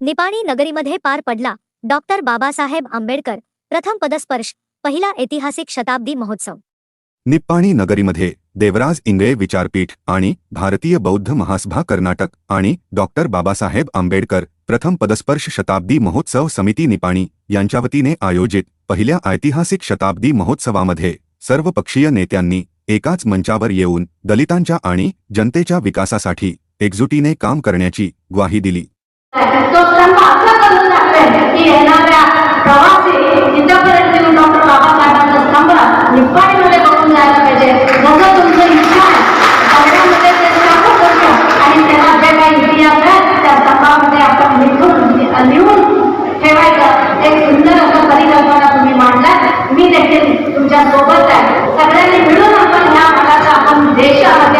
निपाणी नगरीमध्ये पार पडला. डॉक्टर बाबासाहेब आंबेडकर प्रथम पदस्पर्श पहिला ऐतिहासिक शताब्दी महोत्सव. निप्पाणी नगरीमध्ये देवराज इंगळे विचारपीठ आणि भारतीय बौद्ध महासभा कर्नाटक आणि डॉक्टर बाबासाहेब आंबेडकर प्रथम पदस्पर्श शताब्दी महोत्सव समिती निपाणी यांच्या वतीने आयोजित पहिल्या ऐतिहासिक शताब्दी महोत्सवामध्ये सर्वपक्षीय नेत्यांनी एकाच मंचावर येऊन दलितांच्या आणि जनतेच्या विकासासाठी एकजुटीने काम करण्याची ग्वाही दिली. तो स्तंभ असं करून टाकलाय की येणाऱ्या प्रवासी तिथपर्यंत येऊन डॉक्टर बाबासाहेबांचा स्तंभ निप्पाणीमध्ये बघून जायला पाहिजे जसं तुमचं इच्छा आहे स्तंभामध्ये ते स्तंभ करतो आणि त्याला जे काही इतिहास आहे त्या स्तंभामध्ये आपण लिहून लिहून ठेवायचं एक सुंदर असं परिकल्पना तुम्ही मांडला मी देखील तुमच्यासोबत आहे. सगळ्यांनी मिळून आपण ह्या भागाचा आपण देशामध्ये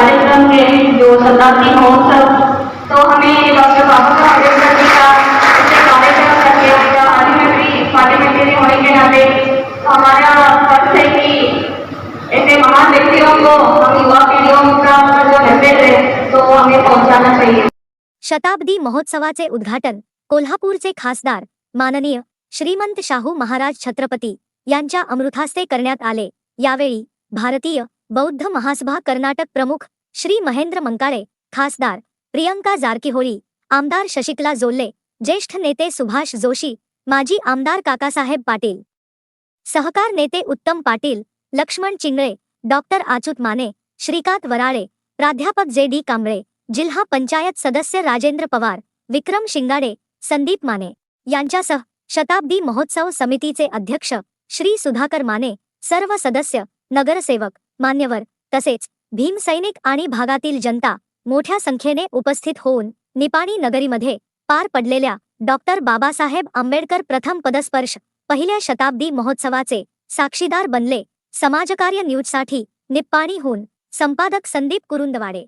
कार्यक्रम के जो शताब्दी महोत्सव तो हमें डॉक्टर बाबा साहब अंबेडकर जी का ऐसे कार्यक्रम करके आपका पार्लियामेंट्री पार्लियामेंट्री होने के नाते तो हमारा फ़र्ज़ है कि ऐसे महान व्यक्तियों को, हम युवा पीढ़ियों का जो मैसेज है तो हमें पहुंचाना चाहिए। शताब्दी महोत्सवाचे उद्घाटन कोल्हापूरचे खासदार, माननीय श्रीमंत शाहू महाराज छत्रपती अमृतास्ते करण्यात आले. यावेळी भारतीय बौद्ध महासभा कर्नाटक प्रमुख श्री महेंद्र मंकाळे खासदार प्रियंका जारकीहोळी आमदार शशिकला जोल्ले ज्येष्ठ नेते सुभाष जोशी माजी आमदार काकासाहेब पाटील. सहकार नेते उत्तम पाटील लक्ष्मण चिंगळे डॉक्टर आचूत माने श्रीकांत वराळे प्राध्यापक जे डी कांबळे जिल्हा पंचायत सदस्य राजेंद्र पवार विक्रम शिंगाडे संदीप माने. यांच्यासह शताब्दी महोत्सव समितीचे अध्यक्ष श्री सुधाकर माने सर्व सदस्य नगरसेवक मान्यवर तसेच भीमसैनिक आणि भागातील जनता मोठ्या संख्येने उपस्थित होऊन निपाणी नगरीमध्ये पार पडलेल्या डॉक्टर बाबासाहेब आंबेडकर प्रथम पदस्पर्श पहिल्या शताब्दी महोत्सवाचे साक्षीदार बनले. समाजकार्य न्यूजसाठी निप्पाणीहून संपादक संदीप कुरुंदवाडे.